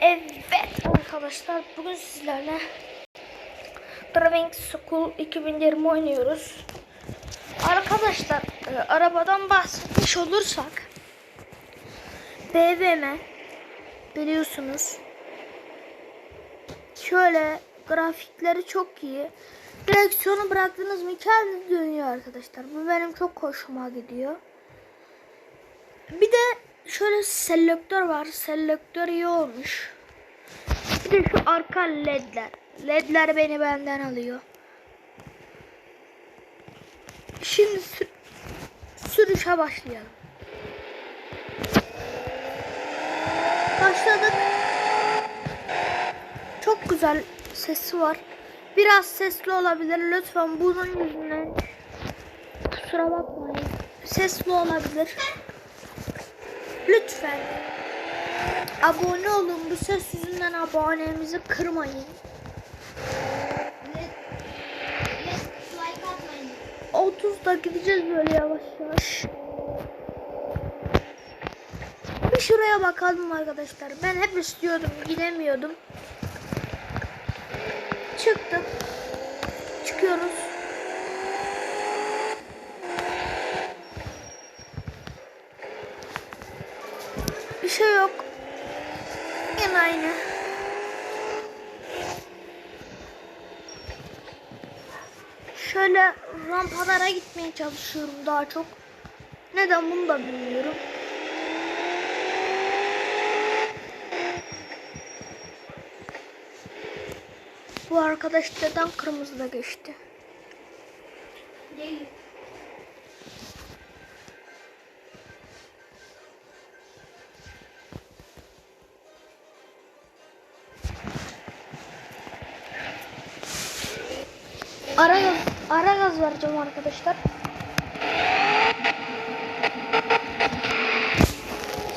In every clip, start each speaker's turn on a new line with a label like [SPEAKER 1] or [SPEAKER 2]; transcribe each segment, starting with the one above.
[SPEAKER 1] Evet arkadaşlar bugün sizlerle Driving School 2020 oynuyoruz. Arkadaşlar e, arabadan bahsetmiş olursak BVM biliyorsunuz. Şöyle grafikleri çok iyi. Direksiyonu bıraktınız mı kendi dönüyor arkadaşlar. Bu benim çok hoşuma gidiyor. Bir de şöyle selektör var. Selektör iyi olmuş. Bir de şu arka ledler. Ledler beni benden alıyor. Şimdi sür- sürüşe başlayalım. Başladık. Çok güzel sesi var. Biraz sesli olabilir. Lütfen bunun yüzünden kusura bakmayın. Sesli olabilir. Lütfen abone olun. Bu ses yüzünden abonemizi kırmayın.
[SPEAKER 2] Like atmayın.
[SPEAKER 1] 30'da gideceğiz böyle yavaş yavaş. Bir şuraya bakalım arkadaşlar. Ben hep istiyordum, gidemiyordum. Çıktık. Çıkıyoruz. Bir şey yok. Yine aynı. Şöyle rampalara gitmeye çalışıyorum daha çok. Neden bunu da bilmiyorum. Bu arkadaş neden kırmızıda geçti?
[SPEAKER 2] Değil.
[SPEAKER 1] Ara gaz, ara gaz vereceğim arkadaşlar.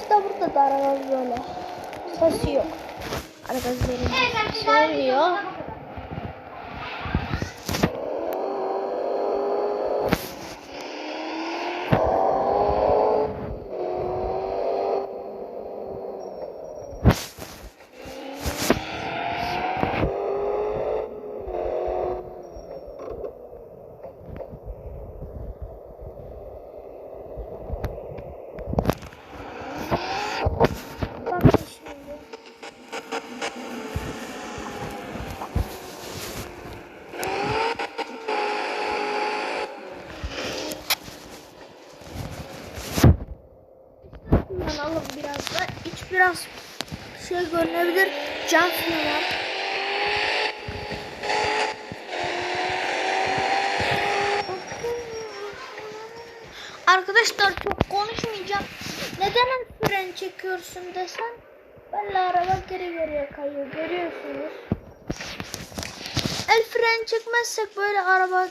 [SPEAKER 1] İşte burada da ara gaz böyle. Sesi yok. Ara gaz verince söylüyor. Bakın şimdi. Bundan alın biraz da. İç biraz şey görünebilir. Filmi var. Arkadaşlar çok konuşmayacağım. Neden fren çekiyorsun desen? Böyle araba geri geriye kayıyor. Görüyorsunuz. El fren çekmezsek böyle araba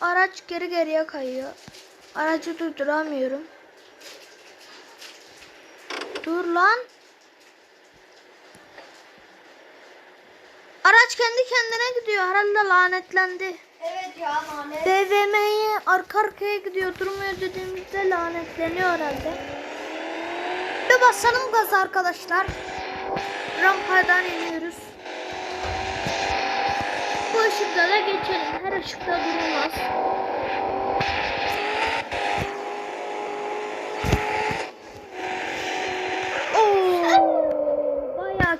[SPEAKER 1] araç geri geriye kayıyor. Aracı durduramıyorum. Dur lan. Araç kendi kendine gidiyor. Herhalde lanetlendi.
[SPEAKER 2] Evet ya lanet.
[SPEAKER 1] BVM'ye arka arkaya gidiyor durmuyor dediğimizde lanetleniyor herhalde. Bir basalım gaz arkadaşlar. Rampadan iniyoruz. Bu ışıkta da geçelim. Her ışıkta durulmaz.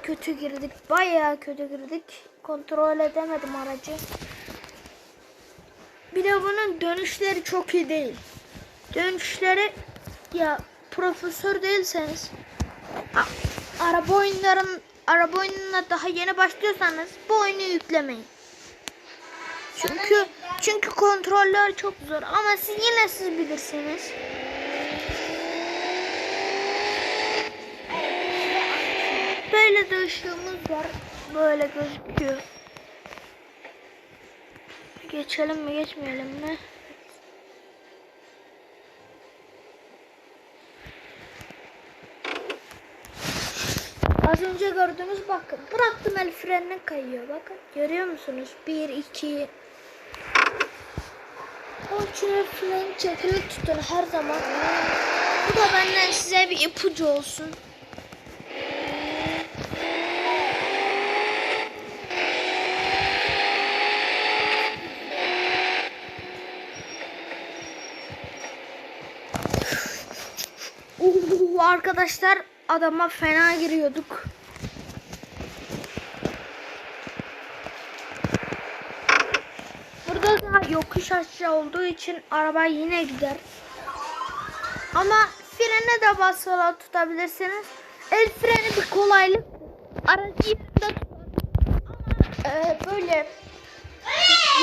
[SPEAKER 1] Kötü girdik. Bayağı kötü girdik. Kontrol edemedim aracı. Bir de bunun dönüşleri çok iyi değil. Dönüşleri ya profesör değilseniz araba oyunların araba oyununa daha yeni başlıyorsanız bu oyunu yüklemeyin. Çünkü çünkü kontroller çok zor ama siz yine siz bilirsiniz. Böyle de ışığımız var. Böyle gözüküyor. Geçelim mi geçmeyelim mi? Az önce gördüğünüz bakın. Bıraktım el frenine kayıyor. Bakın. Görüyor musunuz? 1, 2. Onun için el freni çekili tutun her zaman. Bu da benden size bir ipucu olsun. Arkadaşlar adama fena giriyorduk. Burada da yokuş aşağı olduğu için araba yine gider. Ama frene de basmadan tutabilirsiniz. El freni bir kolaylık. Aracı yerinde. Ama e, böyle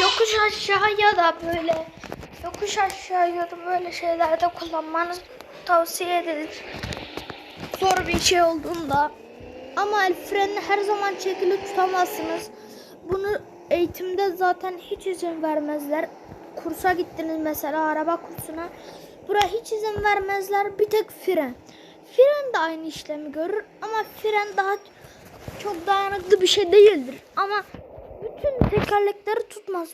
[SPEAKER 1] yokuş aşağı ya da böyle yokuş aşağı ya da böyle şeylerde kullanmanız tavsiye edilir. Zor bir şey olduğunda. Ama el frenini her zaman çekili tutamazsınız. Bunu eğitimde zaten hiç izin vermezler. Kursa gittiniz mesela araba kursuna. Buraya hiç izin vermezler. Bir tek fren. Fren de aynı işlemi görür ama fren daha çok dayanıklı bir şey değildir. Ama bütün tekerlekleri tutmaz.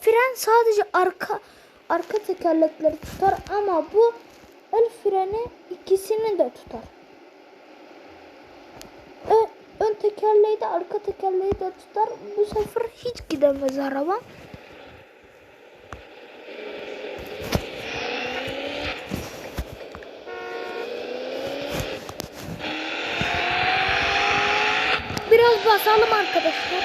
[SPEAKER 1] Fren sadece arka arka tekerlekleri tutar ama bu el freni ikisini de tutar. Tekerleği de arka tekerleği de tutar. Bu sefer hiç gidemez araba. Biraz basalım arkadaşlar.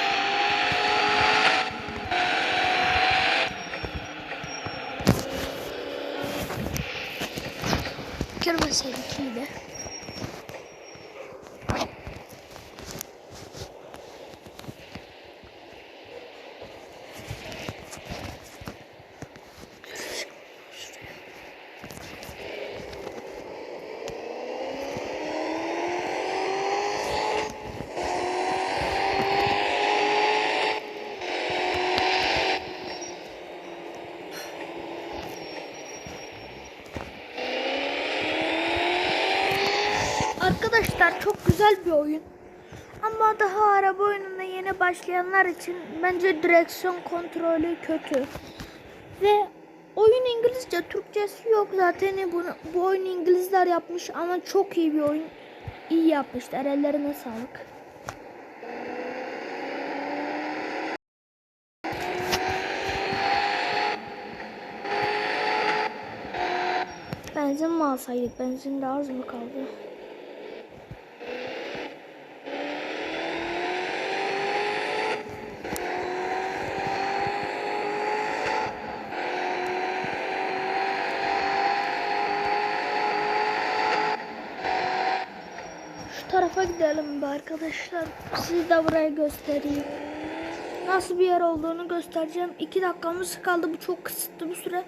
[SPEAKER 1] Kırmasaydık iyiydi. Arkadaşlar çok güzel bir oyun. Ama daha araba oyununa yeni başlayanlar için bence direksiyon kontrolü kötü. Ve oyun İngilizce, Türkçesi yok zaten. Bunu, bu oyunu İngilizler yapmış ama çok iyi bir oyun. İyi yapmışlar. Ellerine sağlık. Benzin mi alsaydık? Benzin de az mı kaldı? Şu tarafa gidelim be arkadaşlar. Siz de burayı göstereyim. Nasıl bir yer olduğunu göstereceğim. 2 dakikamız kaldı. Bu çok kısıtlı bir süre.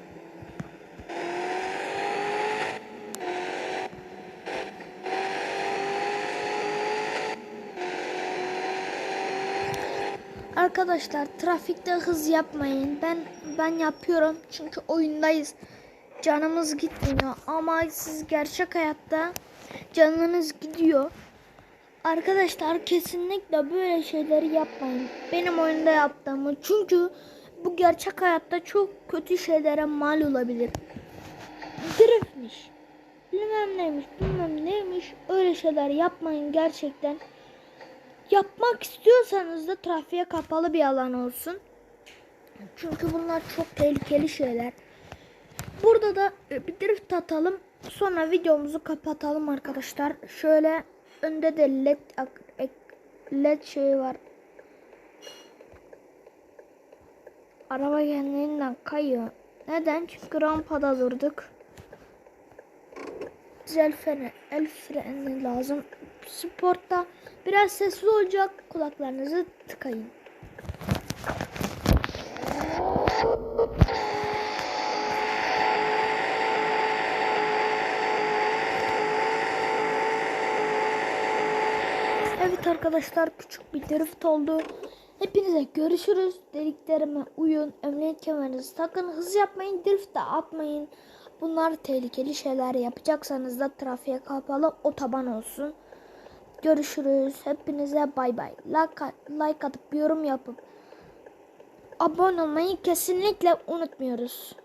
[SPEAKER 1] Arkadaşlar trafikte hız yapmayın. Ben ben yapıyorum çünkü oyundayız. Canımız gitmiyor ama siz gerçek hayatta canınız gidiyor. Arkadaşlar kesinlikle böyle şeyleri yapmayın. Benim oyunda yaptığımı çünkü bu gerçek hayatta çok kötü şeylere mal olabilir. Driftmiş. Bilmem neymiş, bilmem neymiş. Öyle şeyler yapmayın gerçekten. Yapmak istiyorsanız da trafiğe kapalı bir alan olsun. Çünkü bunlar çok tehlikeli şeyler. Burada da bir drift atalım. Sonra videomuzu kapatalım arkadaşlar. Şöyle önde de led led şey var. Araba kendinden kayıyor. Neden? Çünkü rampada durduk. El freni, el freni lazım. Sportta biraz sesli olacak. Kulaklarınızı tıkayın. Evet arkadaşlar küçük bir drift oldu. Hepinize görüşürüz. Dediklerime uyun. Emniyet kemerinizi takın. Hız yapmayın. Drift de atmayın. Bunlar tehlikeli şeyler yapacaksanız da trafiğe kapalı otoban olsun. Görüşürüz. Hepinize bay bay. Like, like atıp yorum yapıp abone olmayı kesinlikle unutmuyoruz.